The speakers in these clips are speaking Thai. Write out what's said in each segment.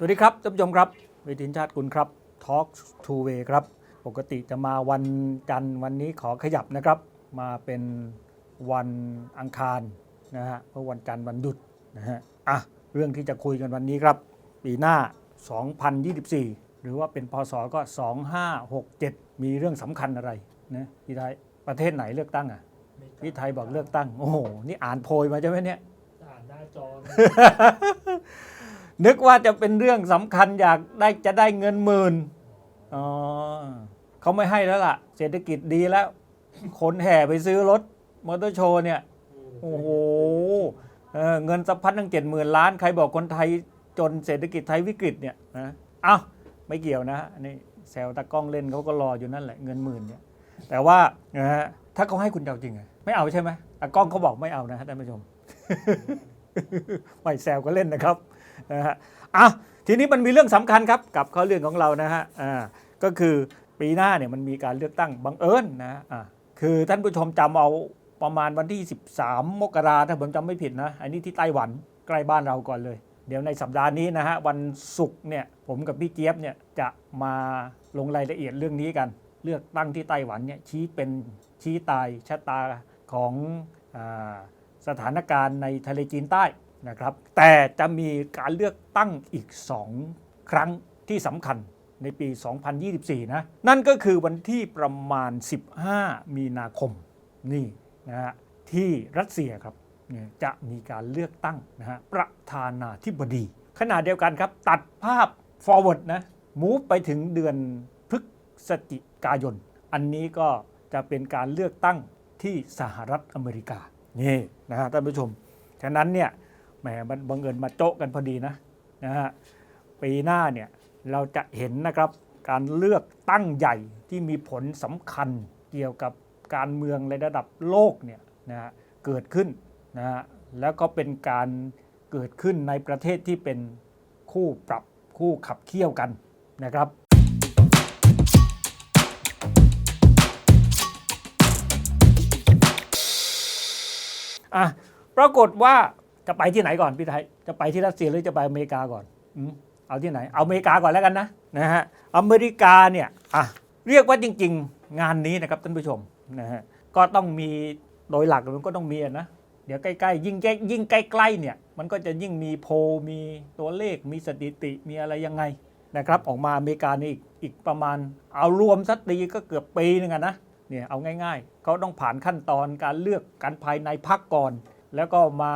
สวัสดีครับท่านผู้ชมครับเวทีชาติคุณครับ Talk to Way ครับ ปกติจะมาวันจันทร์วันนี้ขอขยับนะครับ มาเป็นวันอังคารนะฮะเพราะวันจันทร์วันหยุดนะฮะอะเรื่องที่จะคุยกันวันนี้ครับ ปีหน้า 2024 หรือว่าเป็นพศก็ 2567 มีเรื่องสำคัญอะไรนะพี่ไทยประเทศไหนเลือกตั้งอะพี่ไทยบอกเลือกตั้ง โอ้โห นี่อ่านโพยมาใช่ไหมเนี่ยอ่านหน้าจอเลย นึกว่าจะเป็นเรื่องสำคัญอยากได้จะได้เงินหมื่นอ๋อเขาไม่ให้แล้วล่ะ เศรษฐกิจดีแล้ว คนแห่ไปซื้อรถมอเตอร์โชว์เนี่ย โอ้โหเออเงินสะพัดตั้งเจ็ดหมื่นล้าน ใครบอกคนไทยจนเศรษฐกิจไทยวิกฤตเนี่ยนะเอ้าไม่เกี่ยวนะนี่แซวตากล้องเล่นเขาก็รออยู่นั่นแหละเงินหมื่นเนี่ย แต่ว่านะฮะถ้าเขาให้คุณจะเอาจริงอะไม่เอาใช่ไหมตากล้องเขาบอกไม่เอานะฮะท่านผู้ชมไม่แซวก็เล่นนะครับ นะฮะอะทีนี้มันมีเรื่องสำคัญครับกับข้อเรื่องของเรานะฮะอ่าก็คือปีหน้าเนี่ยมันมีการเลือกตั้งบังเอิญนะอ่าคือท่านผู้ชมจำเอาประมาณวันที่ 13 มกราถ้าผมจำไม่ผิดนะอันนี้ที่ไต้หวันใกล้บ้านเราก่อนเลย เดี๋ยวในสัปดาห์นี้นะฮะวันศุกร์เนี่ยผมกับพี่เจี๊ยบเนี่ยจะมาลงรายละเอียดเรื่องนี้กัน เลือกตั้งที่ไต้หวันเนี่ยชี้เป็นชี้ตายชะตาของอสถานการณ์ในทะเลจีนใต้ นะครับ แต่จะมีการเลือกตั้งอีก 2 ครั้งที่สำคัญในปี 2024 นะ นั่นก็คือวันที่ประมาณ 15 มีนาคมนี่นะฮะที่รัสเซียครับจะมีการเลือกตั้งนะฮะประธานาธิบดี ขณะเดียวกันครับ ตัดภาพ forward นะมูฟไปถึงเดือนพฤศจิกายน อันนี้ก็จะเป็นการเลือกตั้งที่สหรัฐอเมริกา นี่นะฮะท่านผู้ชม ฉะนั้นเนี่ย แหมมันบังเอิญมาโจ๊ะกันพอดีนะนะฮะปีหน้าเนี่ยเราจะเห็นนะครับการเลือกตั้งใหญ่ที่มีผลสำคัญเกี่ยวกับการเมืองในระดับโลกเนี่ยนะฮะเกิดขึ้นนะฮะแล้วก็เป็นการเกิดขึ้นในประเทศที่เป็นคู่ปรับคู่ขับเคี่ยวกันนะครับอะปรากฏว่า จะไปที่ไหนก่อนพี่ไทย จะไปที่รัสเซียหรือจะไปอเมริกาก่อนอเอาที่ไหน เอาอเมริกาก่อนแล้วกันนะนะฮะอเมริกาเนี่ยอะเรียกว่าจริง ๆ งานนี้นะครับท่านผู้ชมนะฮะก็ต้องมีโดยหลักมันก็ต้องมีนะเดี๋ยวใกล้ๆยิ่งใกล้ยิ่งใกล้ๆเนี่ยมันก็จะยิ่งมีโพลมีตัวเลขมีสถิติมีอะไรยังไงนะครับออกมาอเมริกานี่อีกประมาณ เอารวมสักตีก็เกือบปีหนึงอะนะเนี่ยเอาง่าย ๆเขาต้องผ่านขั้นตอนการเลือกกันภายในพรรคก่อน แล้วก็มา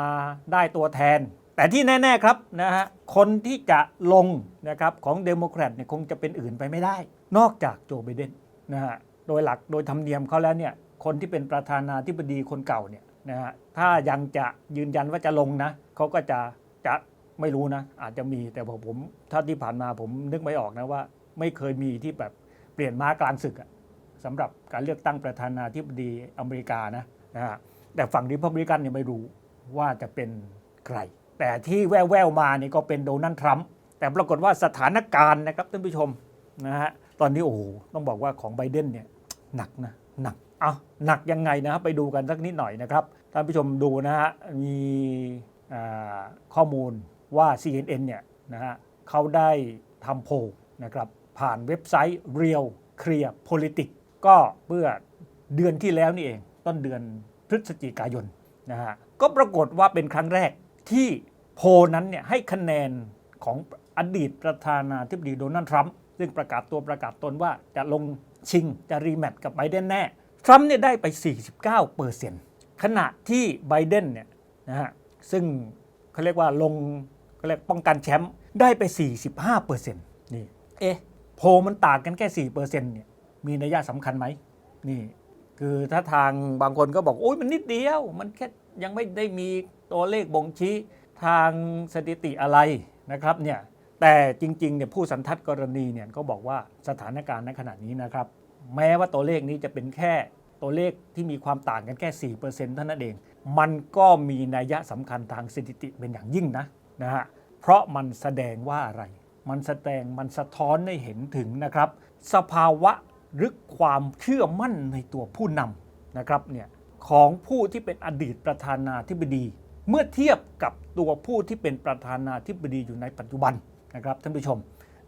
ได้ตัวแทน แต่ที่แน่ ๆ ครับนะฮะคนที่จะลงนะครับของเดโมแครตเนี่ยคงจะเป็นอื่นไปไม่ได้ นอกจากโจไบเดนนะฮะโดยหลักโดยธรรมเนียมเขาแล้วเนี่ยคนที่เป็นประธานาธิบดีคนเก่าเนี่ยนะฮะถ้ายังจะยืนยันว่าจะลงนะเขาก็จะจะไม่รู้นะ อาจจะมีแต่ผมผมถ้าที่ผ่านมาผมนึกไม่ออกนะว่า ไม่เคยมีที่แบบเปลี่ยนม้ากลางศึกอะสำหรับการเลือกตั้งประธานาธิบดีอเมริกานะนะฮะ แต่ฝั่งริพับลิกันเนี่ยไม่รู้ว่าจะเป็นใคร แต่ที่แว่วๆมานี่ก็เป็นโดนัลด์ทรัมป์แต่ปรากฏว่าสถานการณ์นะครับท่านผู้ชมนะฮะตอนนี้โอ้โหต้องบอกว่าของไบเดนเนี่ยหนักนะหนักเอาหนักยังไงนะครับไปดูกันสักนิดหน่อยนะครับท่านผู้ชมดูนะฮะมีข้อมูลว่า CNN เนี่ยนะฮะเขาได้ทำโพลนะครับผ่านเว็บไซต์ Real Clear Politics ก็เมื่อเดือนที่แล้วนี่เอง ต้นเดือน พฤศจิกายนนะฮะก็ปรากฏว่าเป็นครั้งแรกที่โพนั้นเนี่ยให้คะแนนของอดีตประธานาธิบดีโดนัลด์ทรัมป์ซึ่งประกาศตัวประกาศตนว่าจะลงชิงจะรีแมตช์กับไบเดนแน่ ทรัมป์เนี่ยได้ไป 49เปอร์เซ็นต์ขณะที่ไบเดนเนี่ยนะฮะซึ่งเขาเรียกว่าลงเขาเรียกป้องกันแชมป์ได้ไป 45เปอร์เซ็นต์นี่เอ๊ะโพมันต่างกันแค่4เปอร์เซ็นต์เนี่ยมีนัยยะสำคัญไหมนี่ คือถ้าทางบางคนก็บอกโอ้ยมันนิดเดียว มันแค่ยังไม่ได้มีตัวเลขบ่งชี้ทางสถิติอะไรนะครับเนี่ยแต่จริงๆเนี่ยผู้สันทัดกรณีเนี่ยก็บอกว่าสถานการณ์ในขณะนี้นะครับ แม้ว่าตัวเลขนี้จะเป็นแค่ตัวเลขที่มีความต่างกันแค่ 4%เท่านั้นเอง มันก็มีนัยสำคัญทางสถิติเป็นอย่างยิ่งนะนะฮะเพราะมันแสดงว่าอะไร มันแสดงมันสะท้อนให้เห็นถึงนะครับ สภาวะ หรือความเชื่อมั่นในตัวผู้นำนะครับเนี่ยของผู้ที่เป็นอดีตประธานาธิบดี เมื่อเทียบกับตัวผู้ที่เป็นประธานาธิบดีอยู่ในปัจจุบันนะครับท่านผู้ชม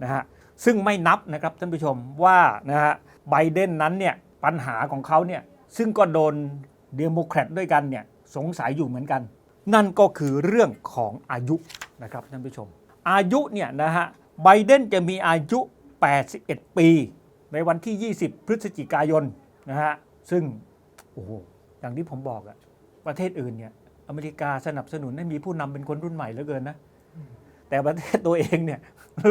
นะฮะซึ่งไม่นับนะครับท่านผู้ชมว่านะฮะไบเดนนั้นเนี่ยปัญหาของเขาเนี่ยซึ่งก็โดนเดโมแครตด้วยกันเนี่ยสงสัยอยู่เหมือนกัน นั่นก็คือเรื่องของอายุนะครับท่านผู้ชม อายุเนี่ยนะฮะไบเดนจะมีอายุ 81 ปี ในวันที่ 20 พฤศจิกายนนะฮะซึ่งโอ้โหอย่างที่ผมบอกอะประเทศอื่นเนี่ยอเมริกาสนับสนุนให้มีผู้นำเป็นคนรุ่นใหม่เหลือเกินนะแต่ประเทศตัวเองเนี่ย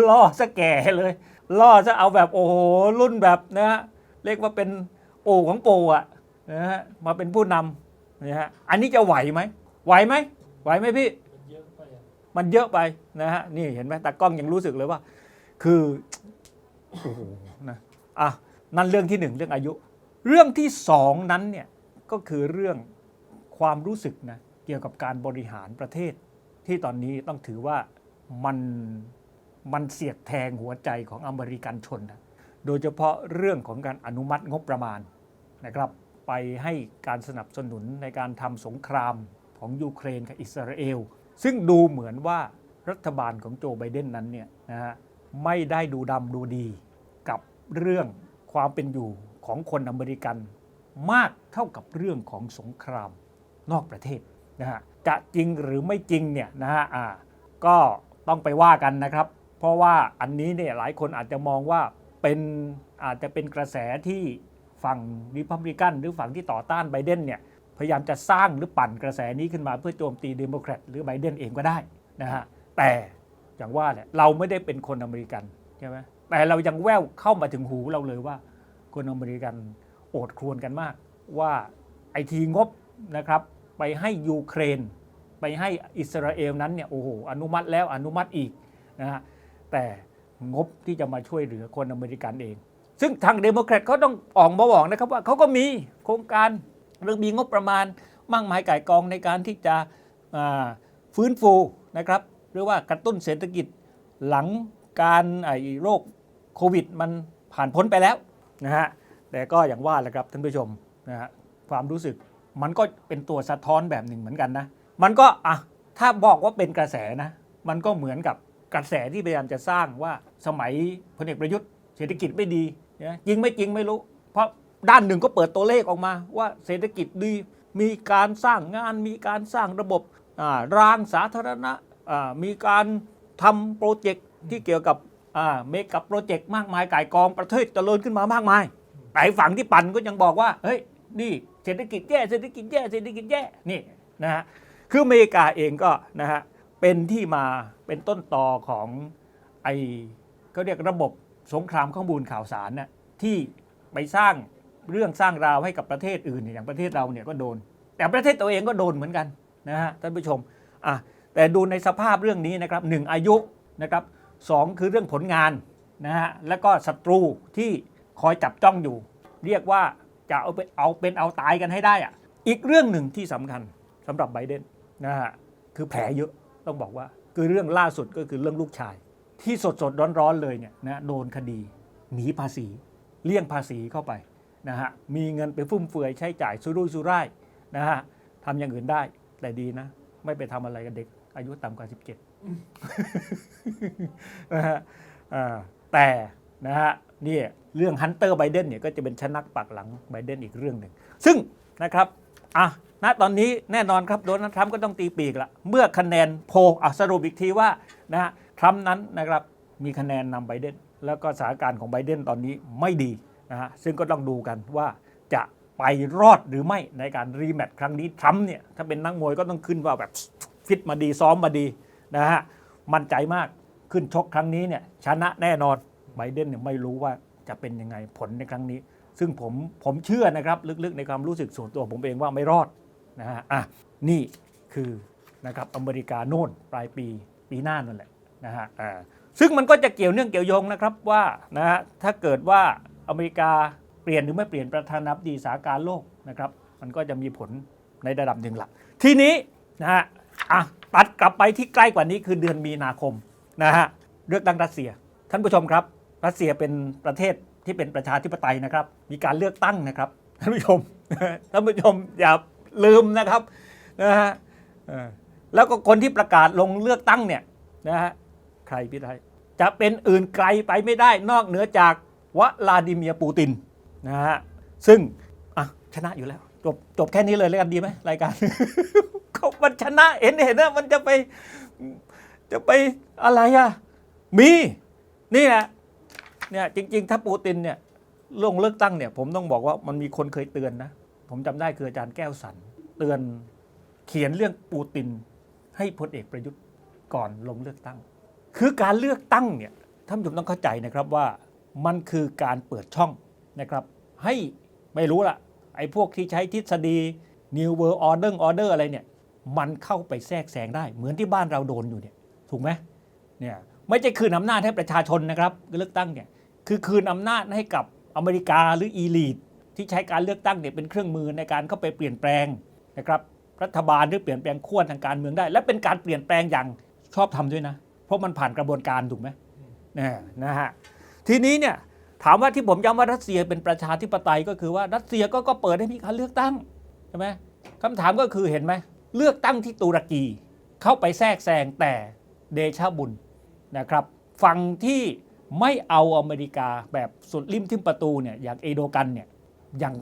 ล่อซะแก่เลย ล่อซะเอาแบบโอ้โหรุ่นแบบนะฮะเรียกว่าเป็นปู่ของปู่อะนะฮะมาเป็นผู้นำนะฮะอันนี้จะไหวไหมไหวไหมไหวไหมพี่ มันเยอะไปนะฮะนี่เห็นไหมตากล้องยังรู้สึกเลยว่า คือโอ้โหนะ อะนั่นเรื่องที่หนึ่งเรื่องอายุ เรื่องที่สองนั้นเนี่ยก็คือเรื่องความรู้สึกนะเกี่ยวกับการบริหารประเทศ ที่ตอนนี้ต้องถือว่ามันมันเสียดแทงหัวใจของอเมริกันชนนะโดยเฉพาะเรื่องของการอนุมัติงบประมาณนะครับ ไปให้การสนับสนุนในการทำสงครามของยูเครนกับอิสราเอล ซึ่งดูเหมือนว่ารัฐบาลของโจไบเดนนั้นเนี่ยนะฮะไม่ได้ดูดำดูดี เรื่องความเป็นอยู่ของคนอเมริกันมากเท่ากับเรื่องของสงครามนอกประเทศนะฮะจะจริงหรือไม่จริงเนี่ยนะฮะอ่าก็ต้องไปว่ากันนะครับ เพราะว่าอันนี้เนี่ยหลายคนอาจจะมองว่าเป็นอาจจะเป็นกระแสที่ฝั่งริพับลิกันหรือฝั่งที่ต่อต้านไบเดนเนี่ยพยายามจะสร้างหรือปั่นกระแสนี้ขึ้นมาเพื่อโจมตีเดโมแครตหรือไบเดนเองก็ได้นะฮะแต่อย่างว่าแหละเราไม่ได้เป็นคนอเมริกันใช่ไหม แต่เรายังแววเข้ามาถึงหูเราเลยว่า คนอเมริกันโอดครวญกันมาก ว่าไอทีงบนะครับ ไปให้ยูเครน ไปให้อิสราเอลนั้นเนี่ยโอ้โหอนุมัติแล้วอนุมัติอีกนะฮะแต่งบที่จะมาช่วยเหลือคนอเมริกันเอง ซึ่งทางเดโมแครตเขาต้องออกมาบอกนะครับว่าเขาก็มีโครงการเรื่องมีงบประมาณมากมายก่ายกองในการที่จะฟื้นฟูนะครับหรือว่ากระตุ้นเศรษฐกิจหลังการไอ้โรค โควิดมันผ่านพ้นไปแล้วนะฮะแต่ก็อย่างว่าแหละครับท่านผู้ชมนะฮะความรู้สึกมันก็เป็นตัวสะท้อนแบบหนึ่งเหมือนกันนะ มันก็อะถ้าบอกว่าเป็นกระแสนะ มันก็เหมือนกับกระแสที่พยายามจะสร้างว่าสมัยพลเอกประยุทธ์เศรษฐกิจไม่ดีนะจริงไม่จริงไม่รู้ เพราะด้านหนึ่งก็เปิดตัวเลขออกมาว่าเศรษฐกิจดี มีการสร้างงาน มีการสร้างระบบอ่ารางสาธารณะอ่ามีการทำโปรเจกต์ที่เกี่ยวกับ เมกับโปรเจกต์มากมายก่ายกองประเทศเจริญขึ้นมามากมายแต่ฝั่งที่ปั่นก็ยังบอกว่าเฮ้ยนี่เศรษฐกิจแย่เศรษฐกิจแย่เศรษฐกิจแย่นี่นะฮะคืออเมริกาเองก็นะฮะเป็นที่มาเป็นต้นตอของไอเขาเรียกระบบสงครามข้อมูลข่าวสารน่ะที่ไปสร้างเรื่องสร้างราวให้กับประเทศอื่นอย่างประเทศเราเนี่ยก็โดน แต่ประเทศตัวเองก็โดนเหมือนกันนะฮะท่านผู้ชมอะแต่ดูในสภาพเรื่องนี้นะครับหนึ่งอายุนะครับ สองคือเรื่องผลงานนะฮะแล้วก็ศัตรูที่คอยจับจ้องอยู่ เรียกว่าจะเอาเป็นเอาเป็นเอาตายกันให้ได้อะอีกเรื่องหนึ่งที่สำคัญสำหรับไบเดนนะฮะคือแผลเยอะต้องบอกว่า คือเรื่องล่าสุดก็คือเรื่องลูกชาย ที่สดสดร้อนๆเลยเนี่ยนะโดนคดีหนีภาษี เลี่ยงภาษีเข้าไปนะฮะมีเงินไปฟุ่มเฟือยใช้จ่ายสุรุ่ยสุร่ายนะฮะทำอย่างอื่นได้แต่ดีนะ ไม่ไปทำอะไรกับเด็กอายุต่ำกว่า 17 นะฮะแต่นะฮะนี่เรื่องฮันเตอร์ไบเดนเนี่ยก็จะเป็นชนักปักหลังไบเดนอีกเรื่องหนึ่ง ซึ่งนะครับอะณตอนนี้แน่นอนครับโดนัลด์ทรัมป์ก็ต้องตีปีกละเมื่อคะแนนโพอะสรุปอีกทีว่านะฮะทรัมป์นั้นนะครับมีคะแนนนำไบเดนแล้วก็สถานการณ์ของไบเดนตอนนี้ไม่ดีนะฮะซึ่งก็ต้องดูกันว่าจะไปรอดหรือไม่ในการรีแมตช์ครั้งนี้ทรัมป์เนี่ยถ้าเป็นนักมวยก็ต้องขึ้นว่าแบบฟิตมาดีซ้อมมาดี นะฮะมั่นใจมากขึ้นชกครั้งนี้เนี่ยชนะแน่นอนไบเดนเนี่ยไม่รู้ว่าจะเป็นยังไงผลในครั้งนี้ ซึ่งผมผมเชื่อนะครับลึกๆในความรู้สึกส่วนตัวผมเองว่าไม่รอดนะฮะอะนี่คือนะครับอเมริกาโน่นปลายปีปีหน้านั่นแหละนะฮะอ่าซึ่งมันก็จะเกี่ยวเนื่องเกี่ยวโยงนะครับว่านะฮะถ้าเกิดว่าอเมริกาเปลี่ยนหรือไม่เปลี่ยนประธานาธิบดีสาการโลกนะครับ มันก็จะมีผลในระดับหนึ่งละทีนี้นะฮะอะ ตัดกลับไปที่ใกล้กว่านี้คือเดือนมีนาคมนะฮะเลือกตั้งรัสเซีย ท่านผู้ชมครับ รัสเซียเป็นประเทศที่เป็นประชาธิปไตยนะครับ มีการเลือกตั้งนะครับท่านผู้ชมท่านผู้ชมอย่าลืมนะครับนะฮะแล้วก็คนที่ประกาศลงเลือกตั้งเนี่ยนะฮะใครพี่ไทยจะเป็นอื่นไกลไปไม่ได้นอกเหนือจากวลาดิเมียร์ปูตินนะฮะซึ่งอะชนะอยู่แล้ว จบจบแค่นี้เลยแล้วกันดีไหมรายการ เขามันชนะเห็นเห็นนะมันจะไป จะไปอะไรอะ มีนี่แหละเนี่ยจริง ๆ ถ้าปูตินเนี่ยลงเลือกตั้งเนี่ย ผมต้องบอกว่ามันมีคนเคยเตือนนะ ผมจำได้คืออาจารย์แก้วสัน เตือนเขียนเรื่องปูติน ให้พลเอกประยุทธ์ก่อนลงเลือกตั้ง คือการเลือกตั้งเนี่ยท่านผู้ชมต้องเข้าใจนะครับว่ามันคือการเปิดช่องนะครับ ให้ไม่รู้ละ ไอ้พวกที่ใช้ทฤษฎี New World Order Order อะไรเนี่ย มันเข้าไปแทรกแซงได้ เหมือนที่บ้านเราโดนอยู่เนี่ย ถูกไหมเนี่ยไม่ใช่คืนอำนาจให้ประชาชนนะครับเลือกตั้งเนี่ยคือคืนอำนาจให้กับอเมริกาหรืออีลีทที่ใช้การเลือกตั้งเนี่ยเป็นเครื่องมือในการเข้าไปเปลี่ยนแปลงนะครับรัฐบาลหรือเปลี่ยนแปลงขั้วทางการเมืองได้ และเป็นการเปลี่ยนแปลงอย่างชอบทำด้วยนะ เพราะมันผ่านกระบวนการถูกไหมนะนะฮะทีนี้เนี่ย ถามว่าที่ผมย้ำว่ารัสเซียเป็นประชาธิปไตยก็คือว่ารัสเซียก็ก็เปิดให้มีการเลือกตั้งใช่ไหมคำถามก็คือเห็นไหมเลือกตั้งที่ตุรกีเข้าไปแทรกแซงแต่เดชะบุญนะครับฝั่งที่ไม่เอาอเมริกาแบบสุดริมทิมประตูเนี่ยอย่างเอโดกันเนี่ยยัง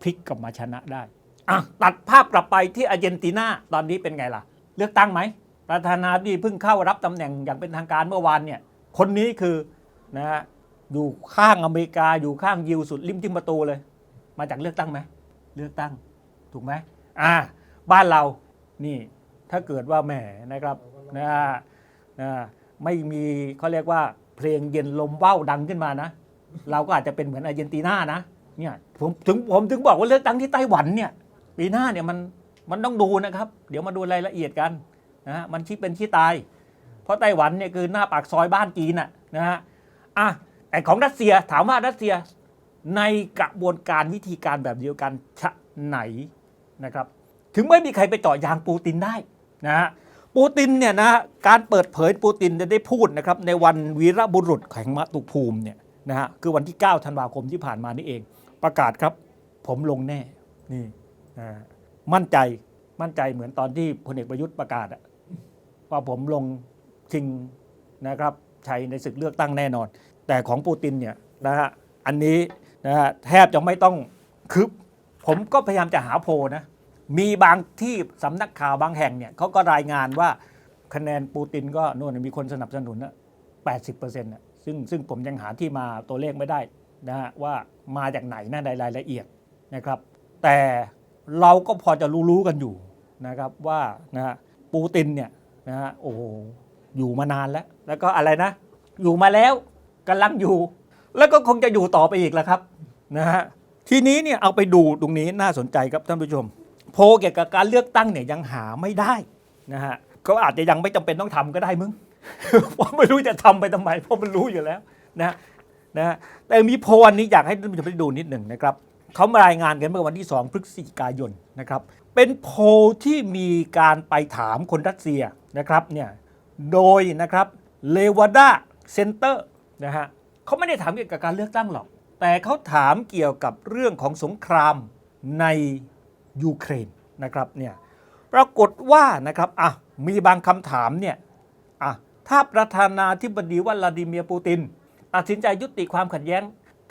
พลิกกลับมาชนะได้อะตัดภาพกลับไปที่อาร์เจนตินาตอนนี้เป็นไงล่ะ เลือกตั้งไหมประธานาธิบดีเพิ่งเข้ารับตำแหน่งอย่างเป็นทางการเมื่อวานเนี่ยคนนี้คือนะฮะ อยู่ข้างอเมริกาอยู่ข้างยิวสุดริมทิมประตูเลย มาจากเลือกตั้งไหมเลือกตั้งถูกไหมอ่า บ้านเรานี่ถ้าเกิดว่าแหมนะครับนะฮะนะไม่มีเขาเรียกว่าเพลงเย็นลมว่าวดังขึ้นมานะ เราก็อาจจะเป็นเหมือนอาร์เจนตินานะเนี่ยผมถึงผมถึงบอกว่าเลือกตั้งที่ไต้หวันเนี่ยปีหน้าเนี่ยมันมันต้องดูนะครับ เดี๋ยวมาดูรายละเอียดกันนะฮะมันชี้เป็นชี้ตาย เพราะไต้หวันเนี่ยคือหน้าปากซอยบ้านจีนน่ะนะฮะอะ แต่ของรัสเซียถามว่ารัสเซียในกระบวนการวิธีการแบบเดียวกันชะไหนนะครับ ถึงไม่มีใครไปเจาะยางปูตินได้นะฮะปูตินเนี่ยนะการเปิดเผยปูตินได้พูดนะครับในวันวีรบุรุษแห่งมาตุภูมิเนี่ยนะฮะคือวันที่ 9 ธันวาคมที่ผ่านมานี่เอง ประกาศครับ ผมลงแน่นี่นะมั่นใจมั่นใจเหมือนตอนที่พลเอกประยุทธ์ประกาศว่าผมลงชิงนะครับชัยในศึกเลือกตั้งแน่นอน แต่ของปูตินเนี่ยนะฮะอันนี้นะฮะแทบจะไม่ต้องคือผมก็พยายามจะหาโพลนะมีบางที่สำนักข่าวบางแห่งเนี่ยเขาก็รายงานว่าคะแนนปูตินก็โน่นมีคนสนับสนุนนะ80%นะซึ่งซึ่งผมยังหาที่มาตัวเลขไม่ได้นะฮะว่ามาจากไหนนะในรายละเอียดนะครับ แต่เราก็พอจะรู้ๆกันอยู่นะครับว่านะฮะปูตินเนี่ยนะฮะโอ้โหอยู่มานานแล้ว แล้วก็อะไรนะ อยู่มาแล้ว กำลังอยู่ แล้วก็คงจะอยู่ต่อไปอีกแหละครับนะฮะทีนี้เนี่ยเอาไปดูตรงนี้น่าสนใจครับท่านผู้ชม โพเกี่ยวกับการเลือกตั้งเนี่ยยังหาไม่ได้นะฮะก็อาจจะยังไม่จำเป็นต้องทำก็ได้มึงเพราะไม่รู้จะทำไปทำไม เพราะมันรู้อยู่แล้วนะนะฮะแต่มีโพอันนี้อยากให้ท่านผู้ชมไปดูนิดหนึ่งนะครับเขามารายงานกันเมื่อวันที่ 2 พฤศจิกายนนะครับ เป็นโพที่มีการไปถามคนรัสเซียนะครับเนี่ยโดยนะครับเลวาดาเซ็นเตอร์ นะฮะเขาไม่ได้ถามเกี่ยวกับการเลือกตั้งหรอก แต่เขาถามเกี่ยวกับเรื่องของสงครามในยูเครนนะครับเนี่ยปรากฏว่านะครับอะมีบางคำถามเนี่ยอะถ้าประธานาธิบดีวลาดิเมียร์ปูตินตัดสินใจยุติความขัดแย้ง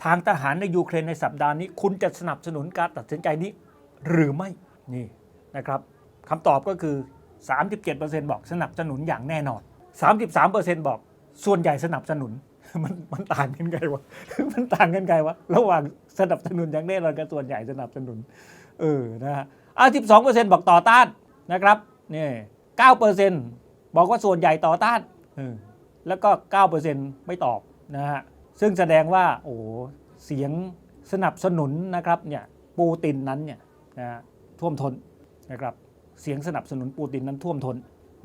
ทางทหารในยูเครนในสัปดาห์นี้ คุณจะสนับสนุนการตัดสินใจนี้ หรือไม่นี่นะครับคำตอบก็คือ 37%บอกสนับสนุนอย่างแน่นอน 33%บอกส่วนใหญ่สนับสนุน มันมันต่างกันไงวะ มันต่างกันไงวะ ระหว่างสนับสนุนอย่างแน่นอนกับส่วนใหญ่สนับสนุน เออ นะฮะอะ12เปอร์เซ็นต์บอกต่อต้านนะครับนี่9เปอร์เซ็นต์บอกว่าส่วนใหญ่ต่อต้านเออแล้วก็9เปอร์เซ็นต์ไม่ตอบนะฮะ ซึ่งแสดงว่า โอ้เสียงสนับสนุนนะครับเนี่ยปูตินนั้นเนี่ยนะฮะท่วมท้นนะครับ เสียงสนับสนุนปูตินนั้นท่วมท้น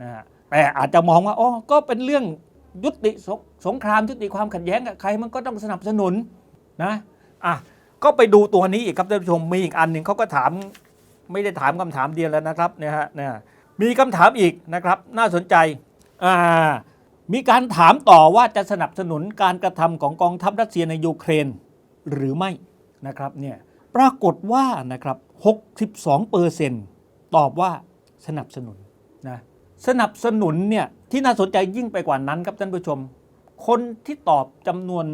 นะฮะแต่อาจจะมองว่าอ๋อก็เป็นเรื่อง ยุติสงสงครามยุติความขัดแย้งกับใครมันก็ต้องสนับสนุนนะอะก็ไปดูตัวนี้อีกครับท่านผู้ชมมีอีกอันหนึ่งเขาก็ถามไม่ได้ถามคำถามเดียวแล้วนะครับเนี่ยฮะเนี่ยมีคำถามอีกนะครับ น่าสนใจอ่ามีการถามต่อว่าจะสนับสนุนการกระทำของกองทัพรัสเซียในยูเครนหรือไม่นะครับเนี่ยปรากฏว่านะครับ 62เปอร์เซนตอบว่าสนับสนุนนะสนับสนุนเนี่ย ที่น่าสนใจยิ่งไปกว่านั้นครับท่านผู้ชม คนที่ตอบจำนวน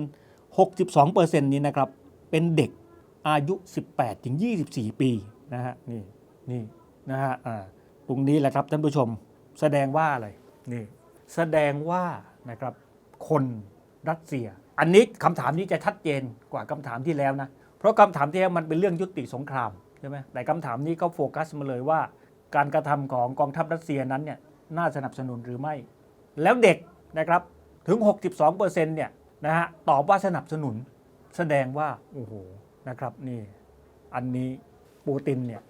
62%นี้นะครับ เป็นเด็กอายุ 18 ถึง 24 ปีนะฮะนี่นี่นะฮะตรงนี้แหละครับท่านผู้ชมแสดงว่าอะไรนี่แสดงว่านะครับคนรัสเซีย อันนี้คำถามนี้จะชัดเจนกว่าคำถามที่แล้วนะ เพราะคำถามที่แล้วมันเป็นเรื่องยุติสงครามใช่ไหมแต่คำถามนี้เขาโฟกัสมาเลยว่า การกระทำของกองทัพรัสเซียนั้นเนี่ย น่าสนับสนุนหรือไม่ แล้วเด็กนะครับถึง 62%เนี่ยนะฮะตอบว่าสนับสนุนแสดงว่าโอ้โหนะครับนี่อันนี้ปูตินเนี่ย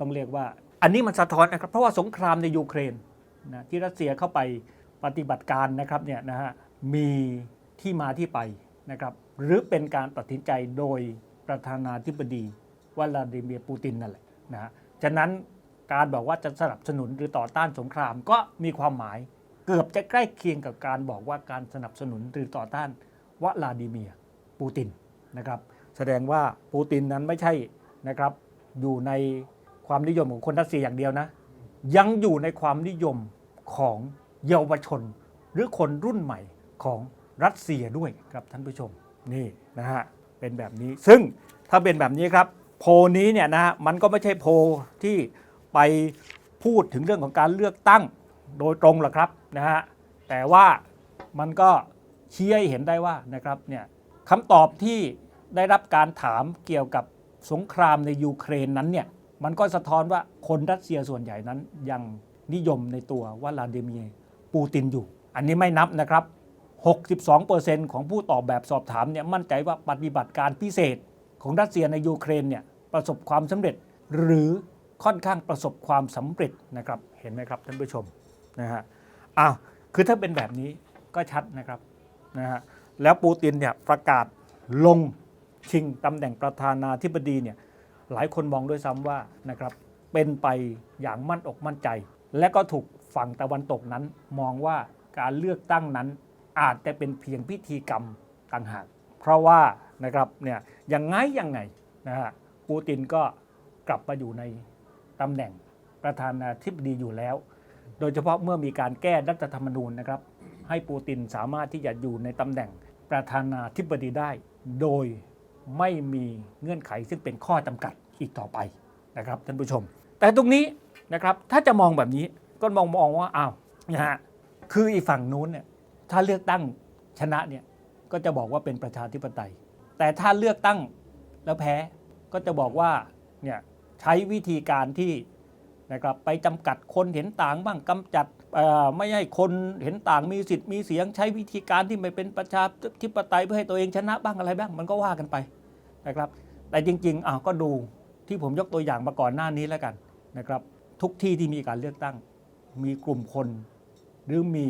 ต้องเรียกว่า อันนี้มันสะท้อนนะครับเพราะว่าสงครามในยูเครนนะที่รัสเซียเข้าไปปฏิบัติการนะครับเนี่ยนะฮะมีที่มาที่ไปนะครับหรือเป็นการตัดสินใจโดยประธานาธิบดีวลาดิเมียร์ปูตินนั่นแหละนะฮะฉะนั้น การบอกว่าจะสนับสนุนหรือต่อต้านสงครามก็มีความหมาย เกือบจะใกล้เคียงกับการบอกว่าการสนับสนุนหรือต่อต้านวลาดิเมียร์ปูตินนะครับ แสดงว่าปูตินนั้นไม่ใช่นะครับ อยู่ในความนิยมของคนรัสเซียอย่างเดียวนะ ยังอยู่ในความนิยมของเยาวชน หรือคนรุ่นใหม่ของรัสเซียด้วยครับท่านผู้ชมนี่นะฮะเป็นแบบนี้ซึ่งถ้าเป็นแบบนี้ครับ โพนี้เนี่ยนะฮะมันก็ไม่ใช่โพที่ ไปพูดถึงเรื่องของการเลือกตั้งโดยตรงหรอกครับนะฮะแต่ว่ามันก็ชี้ให้เห็นได้ว่านะครับเนี่ยคำตอบที่ได้รับการถามเกี่ยวกับสงครามในยูเครนนั้นเนี่ยมันก็สะท้อนว่าคนรัสเซียส่วนใหญ่นั้นยังนิยมในตัววลาดิเมียร์ปูตินอยู่ อันนี้ไม่นับนะครับ 62%ของผู้ตอบแบบสอบถามเนี่ยมั่นใจว่าปฏิบัติการพิเศษของรัสเซียในยูเครนเนี่ยประสบความสำเร็จหรือ ค่อนข้างประสบความสำเร็จนะครับ เห็นไหมครับท่านผู้ชมนะฮะอ้าวคือถ้าเป็นแบบนี้ก็ชัดนะครับนะฮะแล้วปูตินเนี่ยประกาศลงชิงตำแหน่งประธานาธิบดีเนี่ยหลายคนมองด้วยซ้ำว่านะครับเป็นไปอย่างมั่นอกมั่นใจ และก็ถูกฝั่งตะวันตกนั้นมองว่าการเลือกตั้งนั้นอาจจะเป็นเพียงพิธีกรรมต่างหาก เพราะว่านะครับเนี่ยยังไงยังไงนะฮะปูตินก็กลับมาอยู่ใน ตำแหน่งประธานาธิบดีอยู่แล้ว โดยเฉพาะเมื่อมีการแก้รัฐธรรมนูญนะครับ ให้ปูตินสามารถที่จะอยู่ในตำแหน่งประธานาธิบดีได้ โดยไม่มีเงื่อนไขซึ่งเป็นข้อจำกัดอีกต่อไปนะครับท่านผู้ชม แต่ตรงนี้นะครับถ้าจะมองแบบนี้ก็มองมองว่าอ้าวนะฮะคืออีฝั่งนู้นเนี่ยถ้าเลือกตั้งชนะเนี่ยก็จะบอกว่าเป็นประชาธิปไตย แต่ถ้าเลือกตั้งแล้วแพ้ก็จะบอกว่าเนี่ย ใช้วิธีการที่นะครับไปจำกัดคนเห็นต่างบ้างกำจัดไม่ให้คนเห็นต่างมีสิทธิ์มีเสียงใช้วิธีการที่ไม่เป็นประชาธิปไตยเพื่อให้ตัวเองชนะบ้างอะไรบ้าง มันก็ว่ากันไปนะครับ แต่จริงๆอ้าวก็ดูที่ผมยกตัวอย่างมาก่อนหน้านี้แล้วกันนะครับ ทุกที่ที่มีการเลือกตั้ง มีกลุ่มคน หรือมี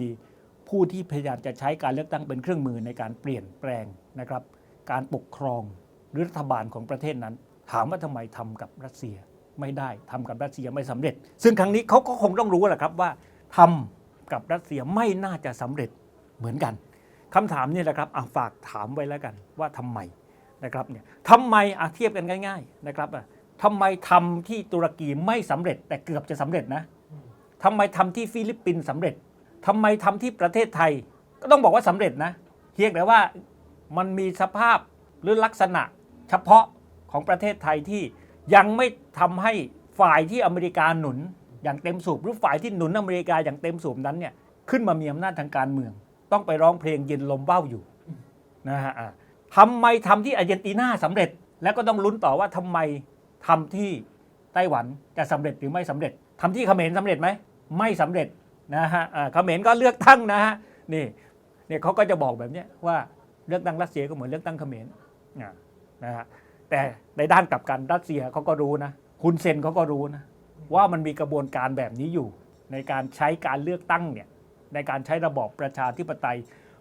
ผู้ที่พยายามจะใช้การเลือกตั้งเป็นเครื่องมือในการเปลี่ยนแปลงนะครับ การปกครองหรือรัฐบาลของประเทศนั้น ถามว่าทำไมทำกับรัสเซียไม่ได้ทำกับรัสเซียไม่สำเร็จ ซึ่งครั้งนี้เขาก็คงต้องรู้แหละครับว่าทำกับรัสเซียไม่น่าจะสำเร็จเหมือนกันคำถามนี่แหละครับฝากถามไว้แล้วกันว่าทำไมนะครับเนี่ยทำไมอะเทียบกันง่าย ๆนะครับอะทำไมทำที่ตุรกีไม่สำเร็จ แต่เกือบจะสำเร็จนะทำไมทำที่ฟิลิปปินส์สำเร็จทำไมทำที่ประเทศไทย ก็ต้องบอกว่าสำเร็จนะเพียงแต่ว่ามันมีสภาพหรือลักษณะเฉพาะ ของประเทศไทยที่ยังไม่ทำให้ฝ่ายที่อเมริกาหนุนอย่างเต็มสูบหรือฝ่ายที่หนุนอเมริกาอย่างเต็มสูบนั้นเนี่ยขึ้นมามีอำนาจทางการเมือง ต้องไปร้องเพลงเย็นลมเบ้าอยู่นะฮะทำไมทำที่อาร์เจนตินาสำเร็จ แล้วก็ต้องลุ้นต่อว่าทำไมทำที่ไต้หวันจะสำเร็จหรือไม่สำเร็จทำที่เขมรสำเร็จไหมไม่สำเร็จนะฮะเขมรก็เลือกตั้งนะฮะนี่เนี่ยเขาก็จะบอกแบบนี้ว่าเลือกตั้งรัสเซียก็เหมือนเลือกตั้งเขมรนะฮะ แต่ในด้านกลับกันรัสเซียเขาก็รู้นะคุณเซนเขาก็รู้นะว่ามันมีกระบวนการแบบนี้อยู่ ในการใช้การเลือกตั้งเนี่ยในการใช้ระบอบประชาธิปไตย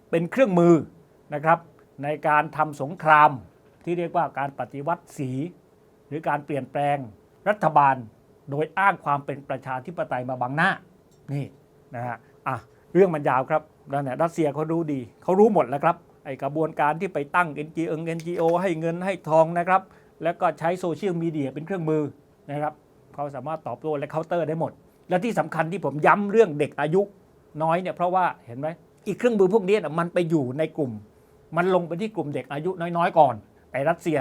เป็นเครื่องมือนะครับ ในการทำสงครามที่เรียกว่าการปฏิวัติสี หรือการเปลี่ยนแปลงรัฐบาลโดยอ้างความเป็นประชาธิปไตยมาบังหน้านี่นะฮะอะเรื่องมันยาวครับแล้วเนี่ยรัสเซียเขารู้ดีเขารู้หมดแล้วครับ ไอกระบวนการที่ไปตั้ง NGO NGO ให้เงินให้ทองนะครับ แล้วก็ใช้โซเชียลมีเดียเป็นเครื่องมือนะครับเขาสามารถตอบโต้และเคาน์เตอร์ได้หมด และที่สำคัญที่ผมย้ำเรื่องเด็กอายุน้อยเนี่ยเพราะว่าเห็นไหมอีกเครื่องมือพวกนี้มันไปอยู่ในกลุ่ม มันลงไปที่กลุ่มเด็กอายุน้อยๆก่อนไอ้รัสเซีย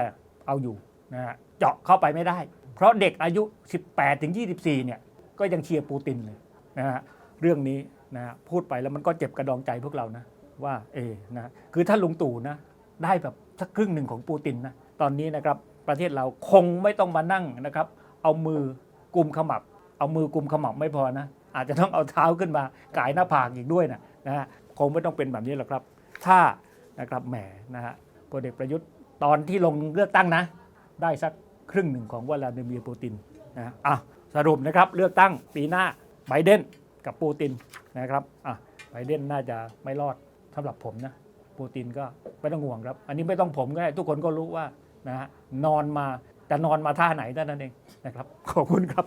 เอาอยู่นะฮะเจาะเข้าไปไม่ได้ เพราะเด็กอายุ 18ถึง24 เนี่ยก็ยังเชียร์ปูตินเลยนะฮะเรื่องนี้นะฮะพูดไปแล้วมันก็เจ็บกระดองใจพวกเรานะ ว่าเอนะคือถ้าลุงตู่นะได้แบบสักครึ่งหนึ่งของปูตินนะตอนนี้นะครับประเทศเราคงไม่ต้องมานั่งนะครับ เอามือกุมขมับ เอามือกุมขมับไม่พอนะ อาจจะต้องเอาเท้าขึ้นมากายหน้าผากอีกด้วยนะนะฮะคงไม่ต้องเป็นแบบนี้หรอกครับ ถ้านะครับแหมนะฮะพลเอกประยุทธ์ตอนที่ลงเลือกตั้งนะ ได้สักครึ่งหนึ่งของวลาดิเมียร์ปูตินนะอะสรุปนะครับเลือกตั้งปีหน้าไบเดนกับปูตินนะครับอะไบเดนน่าจะไม่รอด สำหรับผมนะปูตินก็ไม่ต้องห่วงครับ อันนี้ไม่ต้องผมก็ได้ทุกคนก็รู้ว่านะฮะนอนมาแต่นอนมาท่าไหนเท่านั้นเองนะครับ ขอบคุณครับ